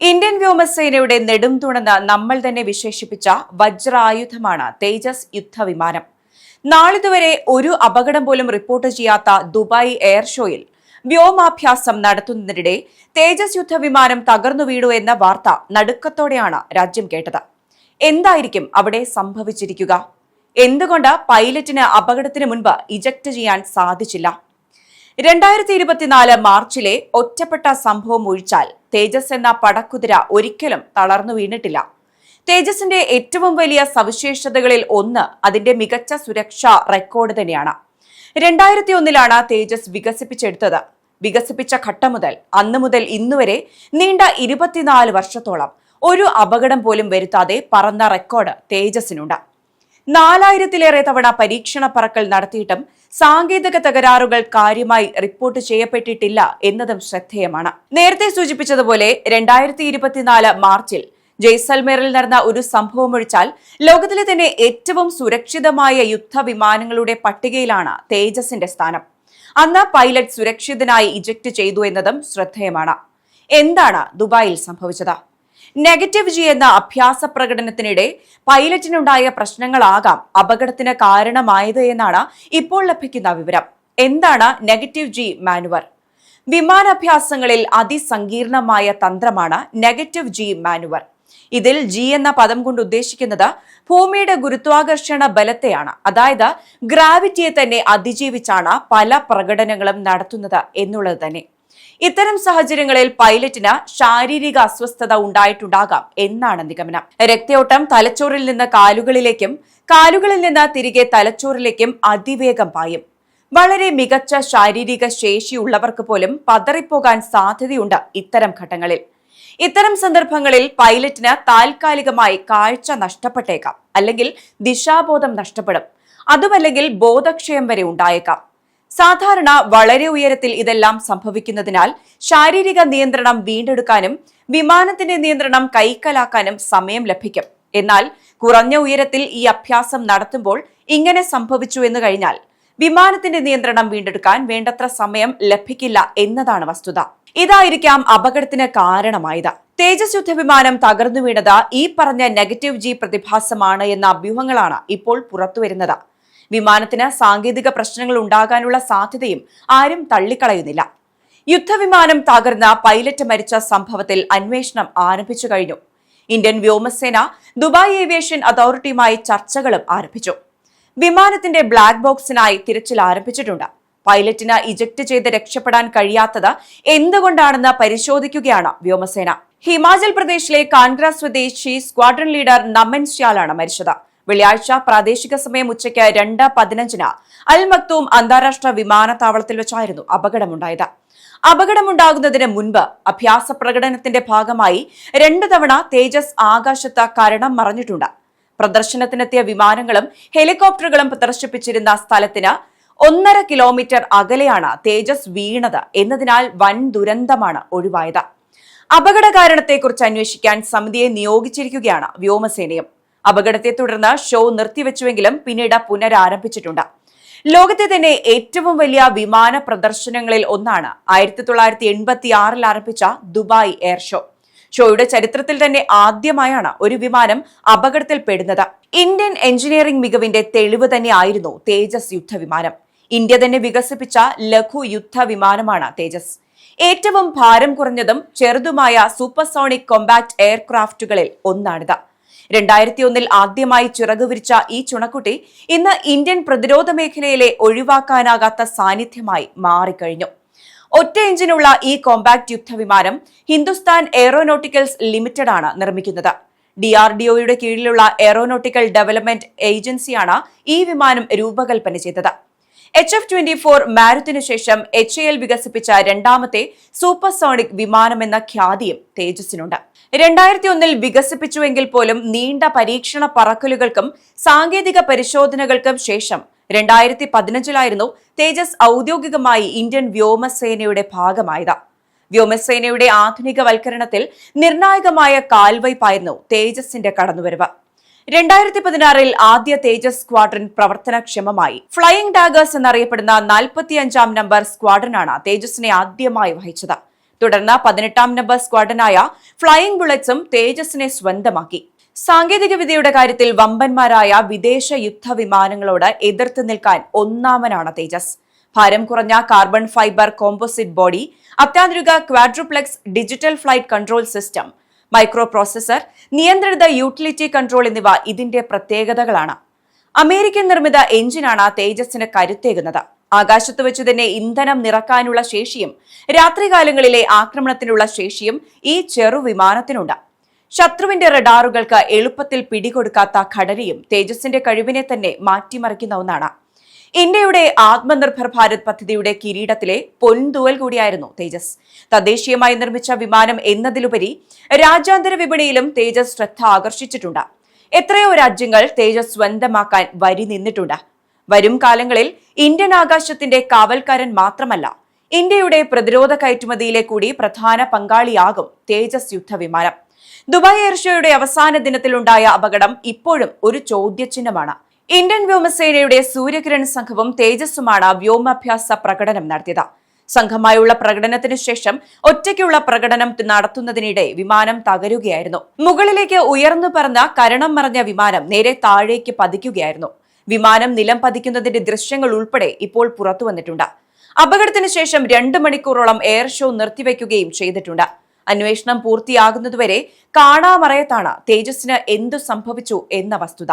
Indian വ്യോമസേനയുടെ നെടും തുണന്ന് നമ്മൾ തന്നെ വിശേഷിപ്പിച്ച വജ്രായുധമാണ് തേജസ് യുദ്ധവിമാനം. നാളിതുവരെ ഒരു അപകടം പോലും റിപ്പോർട്ട് ചെയ്യാത്ത ദുബായ് എയർ ഷോയിൽ വ്യോമാഭ്യാസം നടത്തുന്നതിനിടെ തേജസ് യുദ്ധവിമാനം തകർന്നു വീണു എന്ന വാർത്ത നടുക്കത്തോടെയാണ് രാജ്യം കേട്ടത്. എന്തായിരിക്കും അവിടെ സംഭവിച്ചിരിക്കുക? എന്തുകൊണ്ട് പൈലറ്റിന് അപകടത്തിന് മുൻപ് ഇജക്ട് ചെയ്യാൻ സാധിച്ചില്ല? രണ്ടായിരത്തി ഇരുപത്തിനാല് മാർച്ചിലെ ഒറ്റപ്പെട്ട സംഭവം ഒഴിച്ചാൽ തേജസ് എന്ന പടക്കുതിര ഒരിക്കലും തളർന്നു വീണിട്ടില്ല. തേജസിന്റെ ഏറ്റവും വലിയ സവിശേഷതകളിൽ ഒന്ന് അതിന്റെ മികച്ച സുരക്ഷാ റെക്കോർഡ് തന്നെയാണ്. രണ്ടായിരത്തി ഒന്നിലാണ് തേജസ് വികസിപ്പിച്ചെടുത്തത്. വികസിപ്പിച്ച ഘട്ടം മുതൽ അന്നു മുതൽ ഇന്നുവരെ നീണ്ട ഇരുപത്തിനാല് വർഷത്തോളം ഒരു അപകടം പോലും വരുത്താതെ പറന്ന റെക്കോർഡ് തേജസിനുണ്ട് നാലായിരത്തിലേറെ തവണ പരീക്ഷണ പറക്കൽ നടത്തിയിട്ടും സാങ്കേതിക തകരാറുകൾ കാര്യമായി റിപ്പോർട്ട് ചെയ്യപ്പെട്ടിട്ടില്ല എന്നതും ശ്രദ്ധേയമാണ്. നേരത്തെ സൂചിപ്പിച്ചതുപോലെ രണ്ടായിരത്തി ഇരുപത്തിനാല് മാർച്ചിൽ ജയ്സൽമേറിൽ നടന്ന ഒരു സംഭവം ഒഴിച്ചാൽ ലോകത്തിലെ തന്നെ ഏറ്റവും സുരക്ഷിതമായ യുദ്ധവിമാനങ്ങളുടെ പട്ടികയിലാണ് തേജസിന്റെ സ്ഥാനം. അന്ന് പൈലറ്റ് സുരക്ഷിതനായി ഇജക്ട് ചെയ്തു എന്നതും ശ്രദ്ധേയമാണ്. എന്താണ് ദുബായിൽ സംഭവിച്ചത്? നെഗറ്റീവ് ജി എന്ന അഭ്യാസ പ്രകടനത്തിനിടെ പൈലറ്റിനുണ്ടായ പ്രശ്നങ്ങളാകാം അപകടത്തിന് കാരണമായത് എന്നാണ് ഇപ്പോൾ ലഭിക്കുന്ന വിവരം. എന്താണ് നെഗറ്റീവ് ജി മാനുവർ വിമാനാഭ്യാസങ്ങളിൽ അതിസങ്കീർണമായ തന്ത്രമാണ് നെഗറ്റീവ് ജി മാനുവർ ഇതിൽ ജി എന്ന പദം കൊണ്ട് ഉദ്ദേശിക്കുന്നത് ഭൂമിയുടെ ഗുരുത്വാകർഷണ ബലത്തെയാണ്. അതായത് ഗ്രാവിറ്റിയെ തന്നെ അതിജീവിച്ചാണ് പല പ്രകടനങ്ങളും നടത്തുന്നത് എന്നുള്ളത് തന്നെ. ഇത്തരം സാഹചര്യങ്ങളിൽ പൈലറ്റിന് ശാരീരിക അസ്വസ്ഥത ഉണ്ടായിട്ടുണ്ടാകാം എന്നാണ് നിഗമനം. രക്തയോട്ടം തലച്ചോറിൽ നിന്ന് കാലുകളിലേക്കും കാലുകളിൽ നിന്ന് തിരികെ തലച്ചോറിലേക്കും അതിവേഗം പായും. വളരെ മികച്ച ശാരീരിക ശേഷിയുള്ളവർക്ക് പോലും പതറിപ്പോകാൻ സാധ്യതയുണ്ട് ഇത്തരം ഘട്ടങ്ങളിൽ. ഇത്തരം സന്ദർഭങ്ങളിൽ പൈലറ്റിന് താൽക്കാലികമായി കാഴ്ച നഷ്ടപ്പെട്ടേക്കാം അല്ലെങ്കിൽ ദിശാബോധം നഷ്ടപ്പെടും. അതുമല്ലെങ്കിൽ ബോധക്ഷയം വരെ ഉണ്ടായേക്കാം. സാധാരണ വളരെ ഉയരത്തിൽ ഇതെല്ലാം സംഭവിക്കുന്നതിനാൽ ശാരീരിക നിയന്ത്രണം വീണ്ടെടുക്കാനും വിമാനത്തിന്റെ നിയന്ത്രണം കൈക്കലാക്കാനും സമയം ലഭിക്കും. എന്നാൽ കുറഞ്ഞ ഉയരത്തിൽ ഈ അഭ്യാസം നടത്തുമ്പോൾ ഇങ്ങനെ സംഭവിച്ചു എന്ന് കഴിഞ്ഞാൽ വിമാനത്തിന്റെ നിയന്ത്രണം വീണ്ടെടുക്കാൻ വേണ്ടത്ര സമയം ലഭിക്കില്ല എന്നതാണ് വസ്തുത. ഇതായിരിക്കാം അപകടത്തിന് കാരണമായത്. തേജസ് യുദ്ധവിമാനം തകർന്നു വീണത് ഈ പറഞ്ഞ നെഗറ്റീവ് ജി പ്രതിഭാസമാണ് എന്ന അഭ്യൂഹങ്ങളാണ് ഇപ്പോൾ പുറത്തുവരുന്നത്. വിമാനത്തിന് സാങ്കേതിക പ്രശ്നങ്ങൾ ഉണ്ടാകാനുള്ള സാധ്യതയും ആരും തള്ളിക്കളയുന്നില്ല. യുദ്ധവിമാനം തകർന്ന പൈലറ്റ് മരിച്ച സംഭവത്തിൽ അന്വേഷണം ആരംഭിച്ചു കഴിഞ്ഞു. ഇന്ത്യൻ വ്യോമസേന ദുബായ് ഏവിയേഷൻ അതോറിറ്റിയുമായി ചർച്ചകളും ആരംഭിച്ചു. വിമാനത്തിന്റെ ബ്ലാക്ക് ബോക്സിനായി തിരച്ചിൽ ആരംഭിച്ചിട്ടുണ്ട്. പൈലറ്റിന് ഇജക്ട് ചെയ്ത് രക്ഷപ്പെടാൻ കഴിയാത്തത് എന്തുകൊണ്ടാണെന്ന് പരിശോധിക്കുകയാണ് വ്യോമസേന. ഹിമാചൽ പ്രദേശിലെ കാൺഗ്ര സ്വദേശി സ്ക്വാഡ്രൺ ലീഡർ നമൻ ശ്യാലാണ് മരിച്ചത്. വെള്ളിയാഴ്ച പ്രാദേശിക സമയം ഉച്ചയ്ക്ക് രണ്ട് പതിനഞ്ചിന് അൽ മക്തൂം അന്താരാഷ്ട്ര വിമാനത്താവളത്തിൽ വെച്ചായിരുന്നു അപകടമുണ്ടായത്. അപകടമുണ്ടാകുന്നതിന് മുൻപ് അഭ്യാസ പ്രകടനത്തിന്റെ ഭാഗമായി രണ്ടു തവണ തേജസ് ആകാശത്ത് കരണം മറഞ്ഞിട്ടുണ്ട്. പ്രദർശനത്തിനെത്തിയ വിമാനങ്ങളും ഹെലികോപ്റ്ററുകളും പ്രദർശിപ്പിച്ചിരുന്ന സ്ഥലത്തിന് ഒന്നര കിലോമീറ്റർ അകലെയാണ് തേജസ് വീണത് എന്നതിനാൽ വൻ ദുരന്തമാണ് ഒഴിവായത്. അപകട കാരണത്തെക്കുറിച്ച് അന്വേഷിക്കാൻ സമിതിയെ നിയോഗിച്ചിരിക്കുകയാണ് വ്യോമസേനയും. അപകടത്തെ തുടർന്ന് ഷോ നിർത്തിവെച്ചുവെങ്കിലും പിന്നീട് പുനരാരംഭിച്ചിട്ടുണ്ട്. ലോകത്തെ തന്നെ ഏറ്റവും വലിയ വിമാന പ്രദർശനങ്ങളിൽ ഒന്നാണ് ആയിരത്തി തൊള്ളായിരത്തി എൺപത്തി ആറിൽ ആരംഭിച്ച ദുബായ് എയർ ഷോ. ഷോയുടെ ചരിത്രത്തിൽ തന്നെ ആദ്യമായാണ് ഒരു വിമാനം അപകടത്തിൽപ്പെടുന്നത്. ഇന്ത്യൻ എഞ്ചിനീയറിംഗ് മികവിന്റെ തെളിവ് തന്നെയായിരുന്നു തേജസ് യുദ്ധവിമാനം. ഇന്ത്യ തന്നെ വികസിപ്പിച്ച ലഘു യുദ്ധ വിമാനമാണ് തേജസ്. ഏറ്റവും ഭാരം കുറഞ്ഞതും ചെറുതുമായ സൂപ്പർസോണിക് കോമ്പാക്ട് എയർക്രാഫ്റ്റുകളിൽ ഒന്നാണിത്. രണ്ടായിരത്തി ഒന്നിൽ ആദ്യമായി ചിറകു വിരിച്ച ഈ ചുണക്കുട്ടി ഇന്ന് ഇന്ത്യൻ പ്രതിരോധ മേഖലയിലെ ഒഴിവാക്കാനാകാത്ത സാന്നിധ്യമായി മാറിക്കഴിഞ്ഞു. ഒറ്റ എഞ്ചിനുള്ള ഈ കോമ്പാക്ട് യുദ്ധവിമാനം ഹിന്ദുസ്ഥാൻ എയറോനോട്ടിക്കൽസ് ലിമിറ്റഡ് ആണ് നിർമ്മിക്കുന്നത്. ഡി ആർ ഡി ഒയുടെ കീഴിലുള്ള എയറോനോട്ടിക്കൽ ഡെവലപ്മെന്റ് ഏജൻസിയാണ് ഈ വിമാനം രൂപകൽപ്പന ചെയ്തത്. എച്ച് എഫ് ട്വന്റി ഫോർ മാരുത്തിനു ശേഷം എച്ച് എൽ വികസിപ്പിച്ച രണ്ടാമത്തെ സൂപ്പർസോണിക് വിമാനമെന്ന ഖ്യാതിയും തേജസിനുണ്ട് രണ്ടായിരത്തി ഒന്നിൽ വികസിപ്പിച്ചുവെങ്കിൽ പോലും നീണ്ട പരീക്ഷണ പറക്കലുകൾക്കും സാങ്കേതിക പരിശോധനകൾക്കും ശേഷം രണ്ടായിരത്തി പതിനഞ്ചിലായിരുന്നു തേജസ് ഔദ്യോഗികമായി ഇന്ത്യൻ വ്യോമസേനയുടെ ഭാഗമായത്. വ്യോമസേനയുടെ ആധുനികവൽക്കരണത്തിൽ നിർണായകമായ കാൽവയ്പായിരുന്നു തേജസിന്റെ കടന്നുവരവ്. രണ്ടായിരത്തി പതിനാറിൽ ആദ്യ തേജസ് സ്ക്വാഡ്രൻ പ്രവർത്തനക്ഷമമായി. ഫ്ലൈയിംഗ് ഡാഗേഴ്സ് എന്നറിയപ്പെടുന്ന നാൽപ്പത്തിയഞ്ചാം നമ്പർ സ്ക്വാഡ്രനാണ് തേജസിനെ ആദ്യമായി വഹിച്ചത്. തുടർന്ന് പതിനെട്ടാം നമ്പർ സ്ക്വാഡനായ ഫ്ലൈയിംഗ് ബുള്ളറ്റ്സും തേജസിനെ സ്വന്തമാക്കി. സാങ്കേതികവിദ്യയുടെ കാര്യത്തിൽ വമ്പന്മാരായ വിദേശ യുദ്ധ വിമാനങ്ങളോട് എതിർത്ത് നിൽക്കാൻ ഒന്നാമനാണ് തേജസ്. ഭാരം കുറഞ്ഞ കാർബൺ ഫൈബർ കോമ്പോസിറ്റ് ബോഡി അത്യാധുനിക quadruplex digital flight control system microprocessor നിയന്ത്രിത യൂട്ടിലിറ്റി കൺട്രോൾ എന്നിവ ഇതിന്റെ പ്രത്യേകതകളാണ്. അമേരിക്കൻ നിർമ്മിത എഞ്ചിനാണ് തേജസിന് കരുത്തേകുന്നത്. ആകാശത്ത് വെച്ച് തന്നെ ഇന്ധനം നിറക്കാനുള്ള ശേഷിയും രാത്രികാലങ്ങളിലെ ആക്രമണത്തിനുള്ള ശേഷിയും ഈ ചെറു വിമാനത്തിനുണ്ട്. ശത്രുവിന്റെ റഡാറുകൾക്ക് എളുപ്പത്തിൽ പിടികൊടുക്കാത്ത ഘടനയും തേജസിന്റെ കഴിവിനെ തന്നെ മാറ്റിമറിക്കുന്ന ഒന്നാണ്. ഇന്ത്യയുടെ ആത്മനിർഭർ ഭാരത് പദ്ധതിയുടെ കിരീടത്തിലെ പൊൻതുവൽ കൂടിയായിരുന്നു തേജസ്. തദ്ദേശീയമായി നിർമ്മിച്ച വിമാനം എന്നതിലുപരി രാജ്യാന്തര വിപണിയിലും തേജസ് ശ്രദ്ധ ആകർഷിച്ചിട്ടുണ്ട്. എത്രയോ രാജ്യങ്ങൾ തേജസ് സ്വന്തമാക്കാൻ വരി നിന്നിട്ടുണ്ട്. വരും കാലങ്ങളിൽ ഇന്ത്യൻ ആകാശത്തിന്റെ കാവൽക്കാരൻ മാത്രമല്ല ഇന്ത്യയുടെ പ്രതിരോധ കയറ്റുമതിയിലെ കൂടി പ്രധാന പങ്കാളിയാകും തേജസ് യുദ്ധവിമാനം. ദുബായ് എയർഷോയുടെ അവസാന ദിനത്തിലുണ്ടായ അപകടം ഇപ്പോഴും ഒരു ചോദ്യചിഹ്നമാണ്. ഇന്ത്യൻ വ്യോമസേനയുടെ സൂര്യകിരൺ സംഘവും തേജസ്സുമാണ് വ്യോമാഭ്യാസ പ്രകടനം നടത്തിയത്. സംഘമായുള്ള പ്രകടനത്തിന് ശേഷം ഒറ്റയ്ക്കുള്ള പ്രകടനം നടത്തുന്നതിനിടെ വിമാനം തകരുകയായിരുന്നു. മുകളിലേക്ക് ഉയർന്നു പറന്ന കരണം മറഞ്ഞ വിമാനം നേരെ താഴേക്ക് പതിക്കുകയായിരുന്നു. വിമാനം നിലം പതിക്കുന്നതിന്റെ ദൃശ്യങ്ങൾ ഉൾപ്പെടെ ഇപ്പോൾ പുറത്തു വന്നിട്ടുണ്ട്. അപകടത്തിന് ശേഷം രണ്ട് മണിക്കൂറോളം എയർ ഷോ നിർത്തിവെക്കുകയും ചെയ്തിട്ടുണ്ട്. അന്വേഷണം പൂർത്തിയാകുന്നതുവരെ കാണാമറയത്താണ് തേജസ്സിന് എന്തു സംഭവിച്ചു എന്ന വസ്തുത.